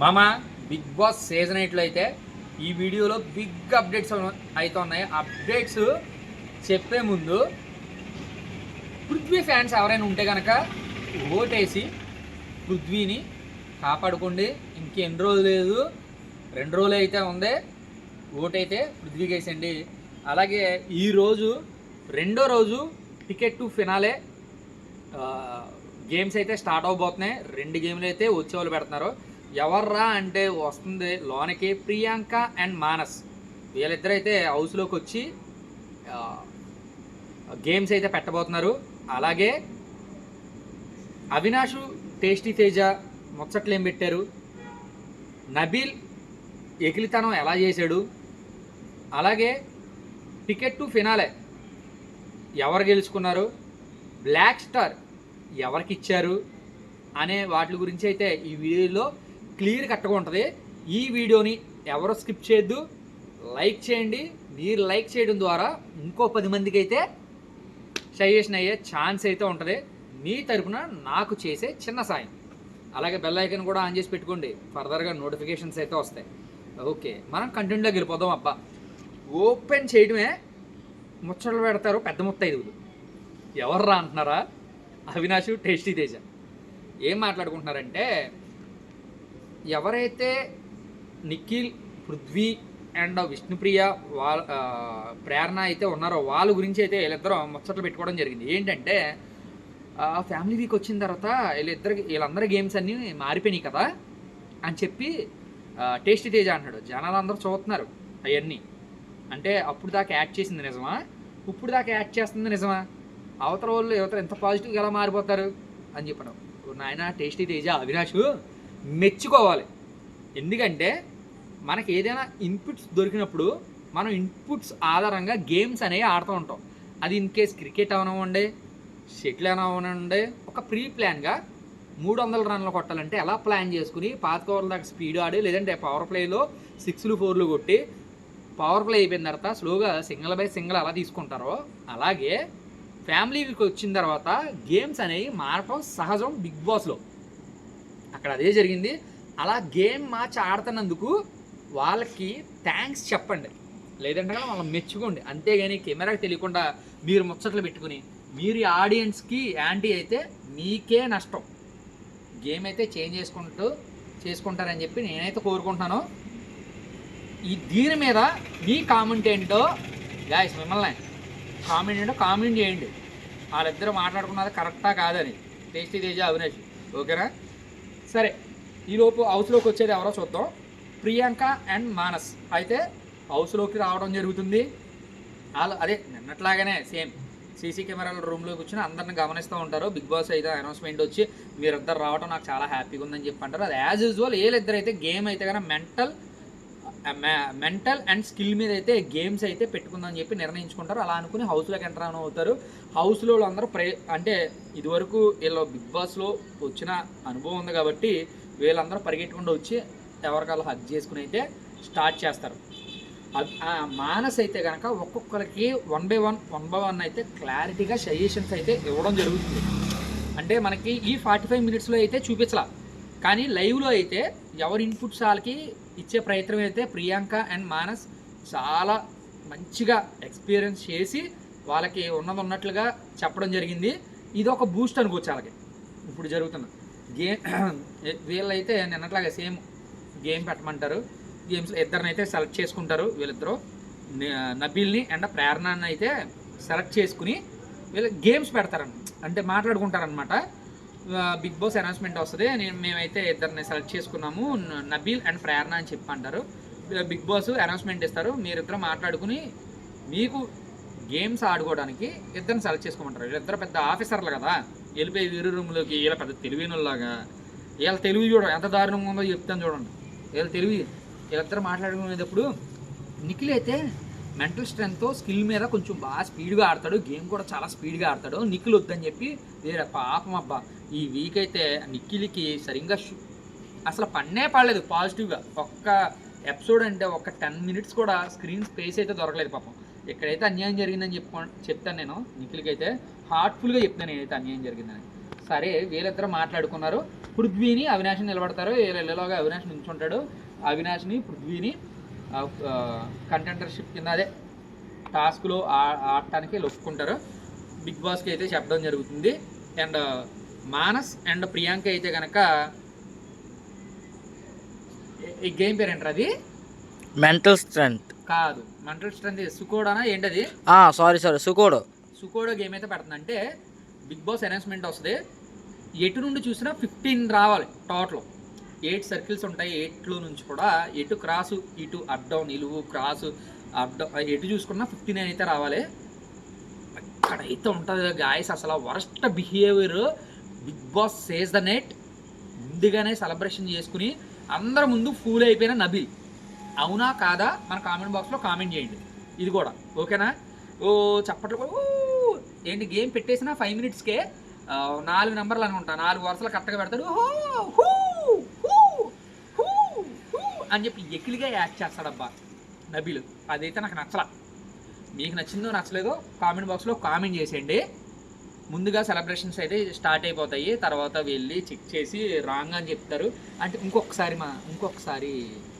మామ big boss season ఎయిట్లో అయితే ఈ వీడియోలో బిగ్ అప్డేట్స్ అయితే ఉన్నాయి. అప్డేట్స్ చెప్పే ముందు పృథ్వీ ఫ్యాన్స్ ఎవరైనా ఉంటే కనుక ఓటేసి పృథ్వీని కాపాడుకోండి. ఇంకెన్ని రోజులు లేదు. రెండు రోజులు అయితే ఉంది. ఓటైతే పృథ్వీకి వేసండి అలాగే ఈరోజు రెండో రోజు టికెట్ టు ఫినాలే గేమ్స్ అయితే స్టార్ట్ అవబోతున్నాయి. రెండు గేమ్లు అయితే వచ్చేవాళ్ళు పెడుతున్నారు. ఎవర్రా అంటే వస్తుంది లోనకి ప్రియాంక అండ్ మానస్. వీళ్ళిద్దరు అయితే హౌస్లోకి వచ్చి గేమ్స్ అయితే పెట్టబోతున్నారు. అలాగే అవినాష్ టేస్టీ తేజ ముచ్చట్లు ఏం పెట్టారు. నబీల్ ఎకిలితనం ఎలా చేశాడు. అలాగే టికెట్ టు ఫినాలే ఎవరు గెలుచుకున్నారు. బ్లాక్ స్టార్ ఎవరికి ఇచ్చారు అనే వాటి గురించి అయితే ఈ వీడియోలో క్లియర్ కట్టగా ఉంటుంది. ఈ వీడియోని ఎవరు స్కిప్ చేయొద్దు. లైక్ చేయండి. మీరు లైక్ చేయడం ద్వారా ఇంకో పది మందికి అయితే సజెషన్ అయ్యే ఛాన్స్ అయితే ఉంటుంది. మీ తరపున నాకు చేసే చిన్న సాయం. అలాగే బెల్ ఐకన్ కూడా ఆన్ చేసి పెట్టుకోండి. ఫర్దర్గా నోటిఫికేషన్స్ అయితే వస్తాయి. ఓకే మనం కంటెంట్లోకి వెళ్ళిపోదాం అబ్బా. ఓపెన్ చేయడమే ముచ్చట్లు పెడతారు పెద్ద ముత్తైదువులు ఎవర్రా అంటున్నారా? అవినాష్ టేస్టీ తేజ. ఏం మాట్లాడుకుంటున్నారంటే ఎవరైతే నిఖిల్ పృథ్వీ అండ్ విష్ణుప్రియ వాళ్ళ ప్రేరణ అయితే ఉన్నారో వాళ్ళ గురించి అయితే వీళ్ళిద్దరూ ముచ్చట్లు పెట్టుకోవడం జరిగింది. ఏంటంటే ఆ ఫ్యామిలీ వీక్ వచ్చిన తర్వాత వీళ్ళిద్దరికి వీళ్ళందరి గేమ్స్ అన్నీ మారిపోయినాయి కదా అని చెప్పి టేస్టీ తేజ అన్నాడు జనాలు అందరూ చూస్తున్నారు అవన్నీ. అంటే అప్పుడు దాకా యాడ్ చేసింది నిజమా? ఇప్పుడు దాకా యాడ్ చేస్తుంది నిజమా? అవతల వాళ్ళు యువతలు ఎంత పాజిటివ్గా ఎలా మారిపోతారు అని చెప్పడం. నాయన టేస్టీ తేజ అవినాష్. మెచ్చుకోవాలి. ఎందుకంటే మనకి ఏదైనా ఇన్పుట్స్ దొరికినప్పుడు మనం ఇన్పుట్స్ ఆధారంగా గేమ్స్ అనేవి ఆడుతూ ఉంటాం. అది ఇన్ కేస్ క్రికెట్ అవనివ్వండి షటిల్ అవనివ్వండి ఒక ప్రీ ప్లాన్గా మూడు వందల రన్లు కొట్టాలంటే ఎలా ప్లాన్ చేసుకుని పాత ఓవర్ల దాకా స్పీడ్ ఆడి లేదంటే పవర్ ప్లేలో సిక్స్లు ఫోర్లు కొట్టి పవర్ ప్లే అయిపోయిన తర్వాత స్లోగా సింగిల్ బై సింగిల్ అలా తీసుకుంటారో అలాగే ఫ్యామిలీకి వచ్చిన తర్వాత గేమ్స్ అనేవి మారటం సహజం బిగ్ బాస్లో అక్కడ అదే జరిగింది. అలా గేమ్ మార్చి ఆడుతున్నందుకు వాళ్ళకి థ్యాంక్స్ చెప్పండి. లేదంటే కనుక వాళ్ళని మెచ్చుకోండి. అంతేగాని కెమెరాకి తెలియకుండా మీరు ముచ్చట్లు పెట్టుకుని మీరు ఆడియన్స్కి యాంటీ అయితే మీకే నష్టం. గేమ్ అయితే చేంజ్ చేసుకుంటూ చేసుకుంటారని చెప్పి నేనైతే కోరుకుంటున్నాను. ఈ దీని మీద మీ కామెంట్ ఏంటో గాయస్ మిమ్మల్ని కామెంట్ ఏంటో కామెంట్ చేయండి. వాళ్ళిద్దరు మాట్లాడుకున్నది కరెక్టా కాదని. టేస్టీ తేజ అవినాష్. ఓకేనా? సరే ఈలోపు హౌస్లోకి వచ్చేది ఎవరో చూద్దాం. ప్రియాంక అండ్ మానస్. అయితే హౌస్లోకి రావడం జరుగుతుంది. వాళ్ళు అదే నిన్నట్లాగానే సేమ్. సీసీ కెమెరాల రూమ్లోకి వచ్చిన అందరిని గమనిస్తూ ఉంటారు. బిగ్ బాస్ అయితే అనౌన్స్మెంట్ వచ్చి మీరిద్దరు రావడం నాకు చాలా హ్యాపీగా ఉందని చెప్పి అంటారు. అది యాజ్ యూజువల్ వీళ్ళిద్దరు అయితే గేమ్ అయితే కానీ మెంటల్ మెంటల్ అండ్ స్కిల్ మీద అయితే గేమ్స్ అయితే పెట్టుకుందామని చెప్పి నిర్ణయించుకుంటారు. అలా అనుకుని హౌస్లోకి ఎంటర్ అని అవుతారు. హౌస్లో వాళ్ళందరూ ప్రే అంటే ఇదివరకు వీళ్ళు బిగ్ బాస్లో వచ్చిన అనుభవం ఉంది కాబట్టి వీళ్ళందరూ పరిగెట్టుకుంటూ వచ్చి ఎవరికాళ్ళు హక్ చేసుకుని అయితే స్టార్ట్ చేస్తారు. మానస్ అయితే కనుక ఒక్కొక్కరికి one by one one by one అయితే క్లారిటీగా సజెషన్స్ అయితే ఇవ్వడం జరుగుతుంది. అంటే మనకి ఈ ఫార్టీ ఫైవ్ మినిట్స్లో అయితే చూపించాల. కానీ లైవ్లో అయితే ఎవరి ఇన్పుట్స్ వాళ్ళకి ఇచ్చే ప్రయత్నం అయితే ప్రియాంక అండ్ మానస్ చాలా మంచిగా ఎక్స్పీరియన్స్ చేసి వాళ్ళకి ఉన్నది ఉన్నట్లుగా చెప్పడం జరిగింది. ఇది ఒక బూస్ట్ అనుకోవచ్చు వాళ్ళకి. ఇప్పుడు జరుగుతున్న గేమ్ వీళ్ళైతే నిన్నట్లాగా సేమ్ గేమ్ పెట్టమంటారు. గేమ్స్ ఇద్దరిని అయితే సెలెక్ట్ చేసుకుంటారు వీళ్ళిద్దరూ. నబీల్ని అండ్ ప్రేరణని అయితే సెలెక్ట్ చేసుకుని వీళ్ళు గేమ్స్ పెడతారని అంటే మాట్లాడుకుంటారనమాట బిగ్ బాస్ అనౌన్స్మెంట్ వస్తుంది. నేను మేమైతే ఇద్దరిని సెలెక్ట్ చేసుకున్నాము. నబీల్ అండ్ ప్రేరణ అని చెప్పి అంటారు బిగ్ బాస్ అనౌన్స్మెంట్ ఇస్తారు. మీరిద్దరు మాట్లాడుకుని మీకు గేమ్స్ ఆడుకోవడానికి ఇద్దరిని సెలెక్ట్ చేసుకోమంటారు. వీళ్ళిద్దరు పెద్ద ఆఫీసర్లు కదా. వెళ్ళిపోయి వీరు రూమ్లోకి వీళ్ళ పెద్ద తెలివినలాగా వీళ్ళ తెలివి చూడ ఎంత దారుణంగా ఉందో చెప్తాను చూడండి. వీళ్ళ తెలివి. వీళ్ళిద్దరు మాట్లాడుకునేటప్పుడు నిఖిల్ అయితే మెంటల్ స్ట్రెంగ్తో స్కిల్ మీద కొంచెం బాగా స్పీడ్గా ఆడతాడు. గేమ్ కూడా చాలా స్పీడ్గా ఆడతాడు. నిఖిల్ వద్దని చెప్పి వేరే పాపం అబ్బా. ఈ వీక్ అయితే నిఖిల్కి సరిగ్గా షు- అసలు పన్నే పడలేదు పాజిటివ్గా ఒక్క ఎపిసోడ్ అంటే ఒక టెన్ మినిట్స్ కూడా స్క్రీన్ స్పేస్ అయితే దొరకలేదు పాపం. ఎక్కడైతే అన్యాయం జరిగిందని చెప్పు చెప్తాను నేను నిఖిల్కి అయితే హార్ట్ఫుల్గా చెప్తాను నేనైతే అన్యాయం జరిగిందని. సరే వీళ్ళిద్దరు మాట్లాడుకున్నారు. పృథ్వీని అవినాష్ని నిలబడతారు. వీళ్ళలోగా అవినాష్ నుంచుంటాడు అవినాష్ని పృథ్వీని కంటెంటర్షిప్ కింద అదే టాస్క్లో ఆడటానికి లొప్పుకుంటారు బిగ్ బాస్కి అయితే చెప్పడం జరుగుతుంది. అండ్ మానస్ అండ్ ప్రియాంక అయితే కనుక ఈ గేమ్ పేరు ఏంటారు అది? మెంటల్ స్ట్రెంత్ కాదు. మంటల్ స్ట్రెంత్ సుకోడానా ఏంటది? సారీ సారీ సుకోడు. సుకోడో గేమ్ అయితే పెడుతుంది అంటే బిగ్ బాస్ అనౌన్స్మెంట్ వస్తుంది. ఎటు నుండి చూసినా ఫిఫ్టీన్ రావాలి టోటల్. ఎయిట్ సర్కిల్స్ ఉంటాయి. ఎయిట్లో నుంచి కూడా ఎటు క్రాసు ఇటు అప్ డౌన్ నిలువు క్రాసు అప్ డౌన్ ఎటు చూసుకున్నా ఫిఫ్టీ నైన్ అయితే రావాలి. అక్కడైతే ఉంటుంది గాయస్ అసలు worst behaviour big boss says the net ముందుగానే సెలబ్రేషన్ చేసుకుని అందరి ముందు ఫూల్ అయిపోయిన నబిల్. అవునా కాదా? మన కామెంట్ బాక్స్లో కామెంట్ చేయండి. ఇది కూడా. ఓకేనా? ఓ చప్పట్లు కూడా, ఏంటి గేమ్ పెట్టేసిన ఫైవ్ మినిట్స్కే నాలుగు నెంబర్లు అనుకుంటా. నాలుగు వరుసలు కరెక్ట్గా పెడతాడు. హో, హూ, అని చెప్పి ఎకిలిగా యాక్ట్ చేస్తాడబ్బా నబీలు. అదైతే నాకు నచ్చలా. మీకు నచ్చిందో నచ్చలేదో కామెంట్ బాక్స్లో కామెంట్ చేసేయండి. ముందుగా సెలబ్రేషన్స్ అయితే స్టార్ట్ అయిపోతాయి. తర్వాత వెళ్ళి చెక్ చేసి రాంగ్ అని చెప్తారు. అంటే ఇంకొకసారి మా ఇంకొకసారి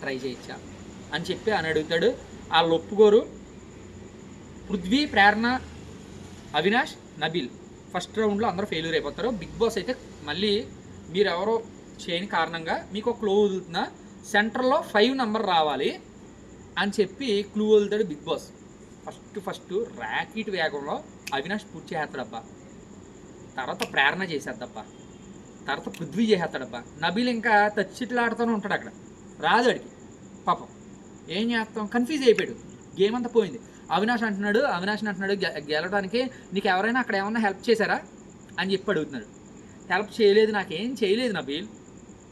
ట్రై చేయొచ్చా అని చెప్పి అని అడుగుతాడు. వాళ్ళు ఒప్పుకోరు. పృథ్వీ ప్రేరణ అవినాష్ నబీల్ ఫస్ట్ రౌండ్లో అందరూ ఫెయిల్యూర్ అయిపోతారు. బిగ్ బాస్ అయితే మళ్ళీ మీరు ఎవరో చేయని కారణంగా మీకు ఒక క్లో వదులుతున్నా. సెంటర్లో ఫైవ్ నెంబర్ రావాలి అని చెప్పి clue వదులుతాడు big boss. First first racket వేగంలో Avinash పూర్తి చేస్తాడబ్బా. తర్వాత ప్రేరణ చేసేద్దబ్బా. తర్వాత పృథ్వీ చేసేస్తాడబ్బా నబీల్ ఇంకా తచ్చిట్లాడుతూనే ఉంటాడు అక్కడ. రాదు అడిగి పాపం. ఏం చేస్తాం? కన్ఫ్యూజ్ అయిపోయాడు. గేమ్ అంతా పోయింది. అవినాష్ అంటున్నాడు అవినాష్ అంటున్నాడు గె- గెలవడానికి నీకు ఎవరైనా అక్కడ ఏమన్నా హెల్ప్ చేశారా? అని చెప్పి అడుగుతున్నాడు. హెల్ప్ చేయలేదు నాకేం చేయలేదు నబీల్.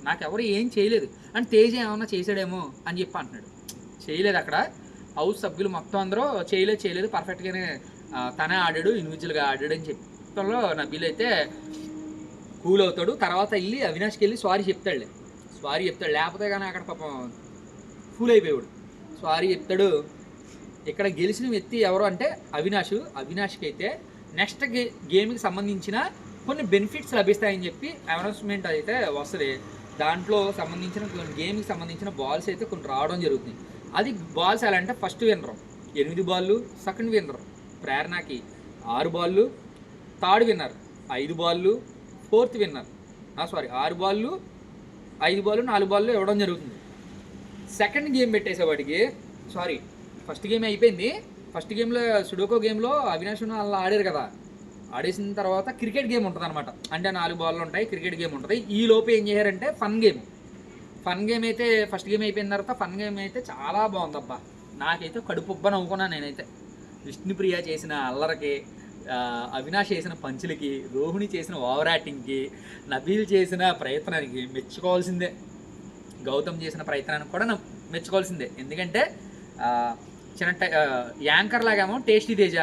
నాకెవరు ఏం చేయలేదు. అని తేజ ఏమన్నా చేశాడేమో అని చెప్పి అంటున్నాడు. చేయలేదు అక్కడ. హౌస్ సభ్యులు మొత్తం అందరూ చేయలేదు చేయలేదు పర్ఫెక్ట్గానే తనే ఆడాడు ఇండివిజువల్గా ఆడాడు అని చెప్పి. మొత్తంలో నా బిల్ అయితే కూల్ అవుతాడు. తర్వాత వెళ్ళి అవినాష్కి వెళ్ళి సారీ చెప్తాడులే. సారీ చెప్తాడు. లేకపోతే కానీ అక్కడ పాపం ఫూల్ అయిపోయాడు సారీ చెప్తాడు. ఇక్కడ గెలిచిన వ్యక్తి ఎవరు అంటే అవినాష్. అవినాష్కి అయితే నెక్స్ట్ గే గేమ్కి సంబంధించిన కొన్ని బెనిఫిట్స్ లభిస్తాయని చెప్పి అనౌన్స్మెంట్ అయితే వస్తుంది. దాంట్లో సంబంధించిన కొన్ని గేమ్కి సంబంధించిన బాల్స్ అయితే కొన్ని రావడం జరుగుతుంది. అది బాల్స్ ఎలా అంటే ఫస్ట్ వినరు ఎనిమిది బాళ్ళు సెకండ్ వినరు ప్రేరణకి ఆరు బాళ్ళు థర్డ్ విన్నర్ ఐదు బాళ్ళు ఫోర్త్ విన్నర్. సారీ ఆరు బాళ్ళు ఐదు బాళ్ళు నాలుగు బాళ్ళు ఇవ్వడం జరుగుతుంది. సెకండ్ గేమ్ పెట్టేసేవాడికి సారీ ఫస్ట్ గేమ్ అయిపోయింది. ఫస్ట్ గేమ్లో సుడోకో గేమ్లో అవినాష్ అలా ఆడారు కదా. ఆడేసిన తర్వాత క్రికెట్ గేమ్ ఉంటుంది అనమాట అంటే నాలుగు బాళ్ళు ఉంటాయి క్రికెట్ గేమ్ ఉంటుంది. ఈ లోపు ఏం చేశారంటే ఫన్ గేమ్. ఫన్ గేమ్ అయితే ఫస్ట్ గేమ్ అయిపోయిన తర్వాత ఫన్ గేమ్ అయితే చాలా బాగుందబ్బా. నాకైతే కడుపు ఉబ్బ నవ్వుకున్నాను నేనైతే. విష్ణుప్రియ చేసిన అల్లరికి అవినాష్ చేసిన పంచులకి రోహిణి చేసిన ఓవర్ యాక్టింగ్కి నబీల్ చేసిన ప్రయత్నానికి మెచ్చుకోవాల్సిందే. గౌతమ్ చేసిన ప్రయత్నానికి కూడా నా- మెచ్చుకోవాల్సిందే. ఎందుకంటే చిన్న యాంకర్ లాగేమో టేస్టీ తేజ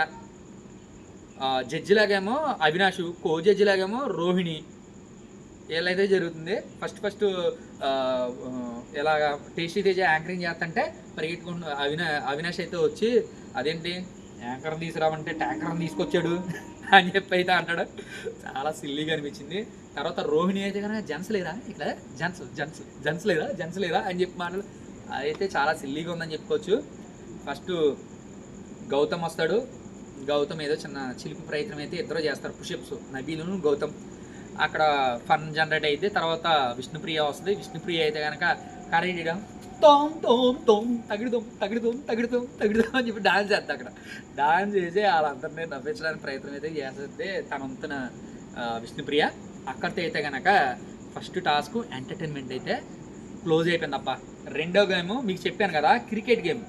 జడ్జి లాగేమో అవినాష్ కో జడ్జి లాగేమో రోహిణి వీళ్ళైతే జరుగుతుంది. ఫస్ట్ ఫస్ట్ ఇలాగా టేస్టీ తేజ యాంకరింగ్ చేస్తుంటే పరిగెట్టుకుంటూ అవినా అవినాష్ అయితే వచ్చి అదేంటి యాంకర్ తీసుకురావంటే ట్యాంకర్ తీసుకొచ్చాడు అని చెప్పి అయితే అంటాడు. చాలా సిల్లీగా అనిపించింది. తర్వాత రోహిణి అయితే కనుక జెన్స్ లేరా? ఇక్కడ? జెంట్స్ జెంట్స్ జెంట్స్ లేరా? జెంట్స్ లేరా? అని చెప్పి మాటలు అదైతే చాలా సిల్లీగా ఉందని చెప్పుకోవచ్చు. ఫస్ట్ గౌతమ్ వస్తాడు. గౌతమ్ ఏదో చిన్న చిలిపి ప్రయత్నం అయితే ఇద్దరు చేస్తారు పుషప్స్ నబీలును గౌతమ్. అక్కడ ఫన్ జనరేట్ అయితే తర్వాత విష్ణుప్రియ వస్తుంది. విష్ణుప్రియ అయితే కనుక కరెక్ట్గా తోం తోం తోం తగిడిదోం తగిడిదోం తగిడిదోం తగిడిదోం అని చెప్పి డాన్స్ చేస్తా అక్కడ. డాన్స్ చేసి వాళ్ళందరినీ నవ్వించడానికి ప్రయత్నం అయితే చేస్తుంది తనంతన విష్ణుప్రియ. అక్కడితో అయితే కనుక ఫస్ట్ టాస్క్ ఎంటర్టైన్మెంట్ అయితే క్లోజ్ అయిపోయింది అబ్బా. రెండో గేమ్ మీకు చెప్పాను కదా క్రికెట్ గేమ్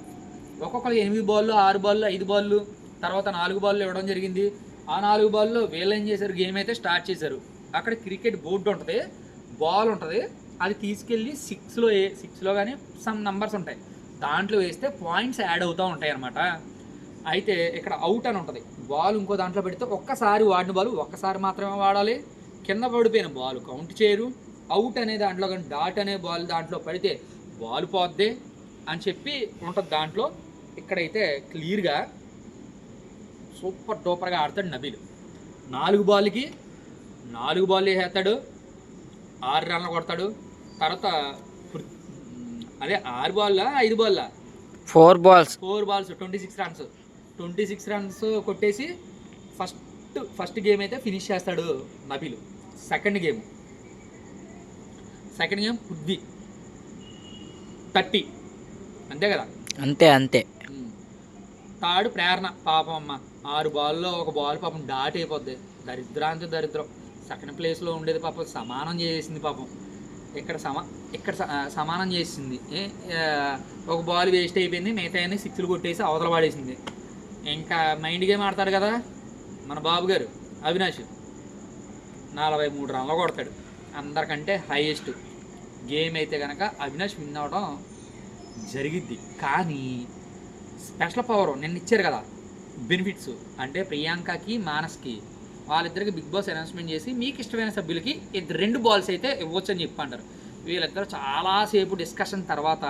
ఒక్కొక్కరు ఎనిమిది బాల్లు ఆరు బాల్లు ఐదు బాల్లు తర్వాత నాలుగు బాల్లు ఇవ్వడం జరిగింది. ఆ నాలుగు బాల్లో వీళ్ళు ఏం చేశారు? గేమ్ అయితే స్టార్ట్ చేశారు. అక్కడ క్రికెట్ బోర్డు ఉంటుంది బాల్ ఉంటుంది. అది తీసుకెళ్ళి సిక్స్లో ఏ సిక్స్లో కానీ సమ్ నంబర్స్ ఉంటాయి. దాంట్లో వేస్తే పాయింట్స్ యాడ్ అవుతూ ఉంటాయి అనమాట అయితే ఇక్కడ అవుట్ అని ఉంటుంది. బాల్ ఇంకో దాంట్లో పెడితే ఒక్కసారి వాడిన బాల్ ఒక్కసారి మాత్రమే వాడాలి. కింద పడిపోయిన బాల్ కౌంట్ చేయరు. అవుట్ అనే దాంట్లో కానీ డాట్ అనే బాల్ దాంట్లో పడితే బాల్ పోద్ది అని చెప్పి ఉంటుంది దాంట్లో. ఇక్కడైతే క్లియర్గా సూపర్ డూపర్గా ఆడతాడు నబీలు. నాలుగు బాల్కి నాలుగు బాల్ వేసేస్తాడు. ఆరు రన్లు కొడతాడు. తర్వాత అదే ఆరు బాల్లా ఐదు బాల్లా? Four balls. Four balls twenty six runs. Twenty six runs కొట్టేసి ఫస్ట్ ఫస్ట్ గేమ్ అయితే ఫినిష్ చేస్తాడు Nabeel. Second game. Second game Prithvi. Thirty. అంతే కదా? అంతే అంతే. థర్డ్ ప్రేరణ పాపం అమ్మ. ఆరు బాల్లో ఒక బాల్ పాపం డాట్ అయిపోద్ది. దరిద్రాంతి దరిద్రం. సెకండ్ ప్లేస్లో ఉండేది పాపం సమానం చేసింది పాపం. ఇక్కడ సమా ఇక్కడ స- సమానం చేసింది. ఏ, ఒక బాల్ వేస్ట్ అయిపోయింది మిగతా అన్ని సిక్స్లు కొట్టేసి అవతల పడేసింది. ఇంకా మైండ్ గేమ్ ఆడతాడు కదా మన బాబు గారు అవినాష్. నలభై మూడు రన్లు కొడతాడు. అందరికంటే హైయెస్ట్ గేమ్ అయితే కనుక అవినాష్ విన్ అవడం జరిగిద్ది. కానీ స్పెషల్ పవర్ నిన్న ఇచ్చారు కదా బెనిఫిట్స్ అంటే ప్రియాంకకి మానస్కి. వాళ్ళిద్దరికి బిగ్ బాస్ అనౌన్స్మెంట్ చేసి మీకు ఇష్టమైన సభ్యులకి రెండు బాల్స్ అయితే ఇవ్వచ్చు అని చెప్పి అంటారు వీళ్ళిద్దరు చాలాసేపు డిస్కషన్ తర్వాత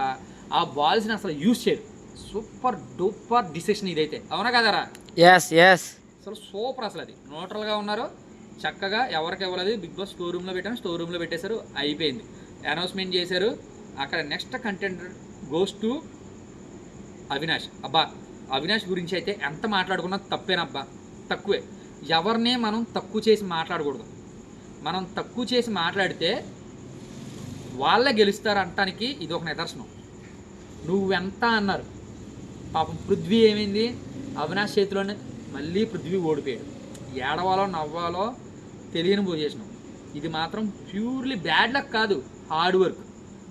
ఆ బాల్స్ని అసలు యూజ్ చేయరు. సూపర్ డూపర్ డిసిషన్ ఇదైతే. అవునా కదరా? ఎస్ ఎస్ అసలు సూపర్ అసలు అది. న్యూట్రల్గా ఉన్నారు. చక్కగా ఎవరికి ఇవ్వలేదు. బిగ్ బాస్ స్టోర్ రూమ్లో పెట్టాను స్టోర్ రూమ్లో పెట్టేశారు. అయిపోయింది. అనౌన్స్మెంట్ చేశారు. అక్కడ next content goes to Avinash. అబ్బా అవినాష్ గురించి అయితే ఎంత మాట్లాడుకున్నా తప్పేనబ్బా. తక్కువే. ఎవరినే మనం తక్కువ చేసి మాట్లాడకూడదు. మనం తక్కువ చేసి మాట్లాడితే వాళ్ళే గెలుస్తారు అంటానికి ఇది ఒక నిదర్శనం. నువ్వెంత అన్నారు? పాపం పృథ్వీ ఏమైంది? అవినాష్ చేతిలోనే మళ్ళీ పృథ్వీ ఓడిపోయాడు. ఏడవాలో నవ్వాలో తెలియని పొజిషన్. ఇది మాత్రం ప్యూర్లీ బ్యాడ్ లక్ కాదు హార్డ్ వర్క్.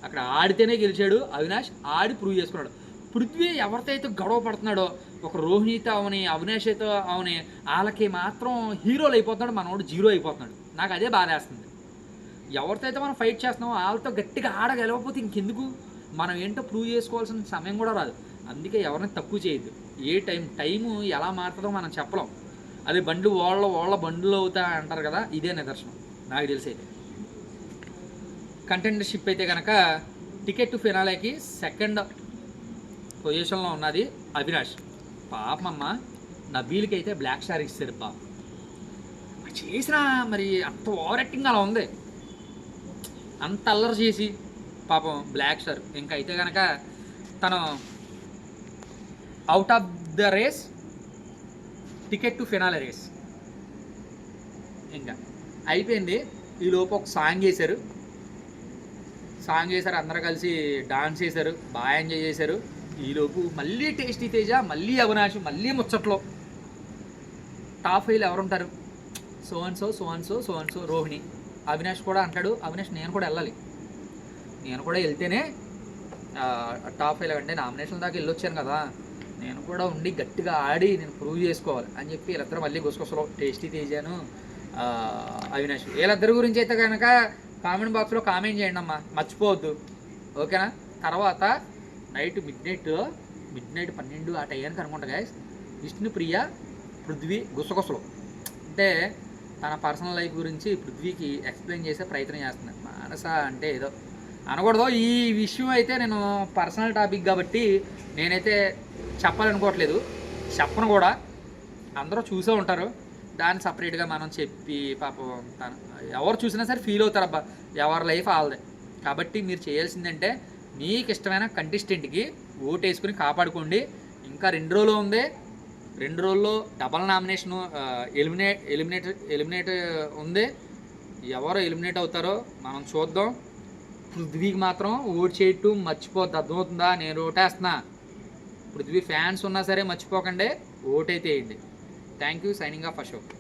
అక్కడ ఆడితేనే గెలిచాడు అవినాష్ ఆడి ప్రూవ్ చేసుకున్నాడు. పృథ్వీ ఎవరితో అయితే గొడవ పడుతున్నాడో ఒక రోహిణితో అవని అవినేషతో అయితే అవని వాళ్ళకి మాత్రం హీరోలు అయిపోతున్నాడు మనోడు జీరో అయిపోతున్నాడు. నాకు అదే బాధేస్తుంది. ఎవరితో అయితే మనం ఫైట్ చేస్తున్నామో వాళ్ళతో గట్టిగా ఆడగలవకపోతే ఇంకెందుకు? మనం ఏంటో ప్రూవ్ చేసుకోవాల్సిన సమయం కూడా రాదు. అందుకే ఎవరిని తక్కువ చేయొద్దు. ఏ టైం టైము ఎలా మారుతుందో మనం చెప్పలేం. అది బండ్లు వాళ్ళ వాళ్ళ బండ్లు అవుతా అంటారు కదా ఇదే నిదర్శనం. నాకు తెలిసి అయితే. కంటెండర్షిప్ అయితే కనుక టికెట్ టు ఫినాలేకి సెకండ్ పొజిషన్లో ఉన్నది అవినాష్. పాపమ్మ నబీల్కి అయితే బ్లాక్ స్టార్ ఇస్తారు పాప. చేసిన మరి అంత ఓవర్ యాక్టింగ్ అలా ఉంది. అంత అల్లరి చేసి పాపం బ్లాక్ స్టార్ ఇంకా అయితే కనుక తను out of the race ticket to finale race ఇంకా అయిపోయింది. ఈ లోపు ఒక సాంగ్ చేశారు. సాంగ్ చేశారు అందరూ కలిసి డాన్స్ చేశారు బాగా ఎంజాయ్ చేశారు. ఈలోపు మళ్ళీ టేస్టీ తేజ మళ్ళీ అవినాష్ మళ్ళీ ముచ్చట్లో. టాప్ ఫైవ్ ఎవరుంటారు? So and so so so Rohini. Avinash కూడా అంటాడు అవినాష్ నేను కూడా వెళ్ళాలి. నేను కూడా వెళ్తేనే టాప్ ఫైవ్ అంటే నామినేషన్ దాకా వెళ్ళొచ్చాను కదా. నేను కూడా ఉండి గట్టిగా ఆడి నేను ప్రూవ్ చేసుకోవాలి. అని చెప్పి వీళ్ళిద్దరు మళ్ళీ గుసగుసలో. టేస్టీ తేజాను అవినాష్. వీళ్ళిద్దరి గురించి అయితే కనుక కామెంట్ బాక్స్లో కామెంట్ చేయండి అమ్మా మర్చిపోవద్దు. ఓకేనా? తర్వాత night midnight midnight పన్నెండు ఆ టైంకి అనుకుంటా గాయస్ విష్ణుప్రియ పృథ్వీ గుసగుసలు. అంటే తన పర్సనల్ లైఫ్ గురించి పృథ్వీకి ఎక్స్ప్లెయిన్ చేసే ప్రయత్నం చేస్తుంది మానస అంటే ఏదో. అనకూడదు ఈ విషయం అయితే నేను పర్సనల్ టాపిక్ కాబట్టి నేనైతే చెప్పాలనుకోవట్లేదు. చెప్పను కూడా. అందరూ చూసే ఉంటారు. దాన్ని సపరేట్గా మనం చెప్పి పాపం తను ఎవరు చూసినా సరే ఫీల్ అవుతారు అబ్బా. ఎవరి లైఫ్ వాళ్ళదే. కాబట్టి మీరు చేయాల్సిందంటే మీకు ఇష్టమైన కంటెస్టెంట్కి ఓటు వేసుకుని కాపాడుకోండి. ఇంకా రెండు రోజులు ఉంది. రెండు రోజుల్లో double nomination eliminate eliminate eliminate ఉంది. ఎవరు ఎలిమినేట్ అవుతారో మనం చూద్దాం. పృథ్వీకి మాత్రం ఓట్ చేయటం మర్చిపోద్ది. అర్థమవుతుందా? నేను ఓటేస్తున్నా. పృథ్వీ ఫ్యాన్స్ ఉన్నా సరే మర్చిపోకండి. ఓటైతే వేయండి. Thank you signing off Ashok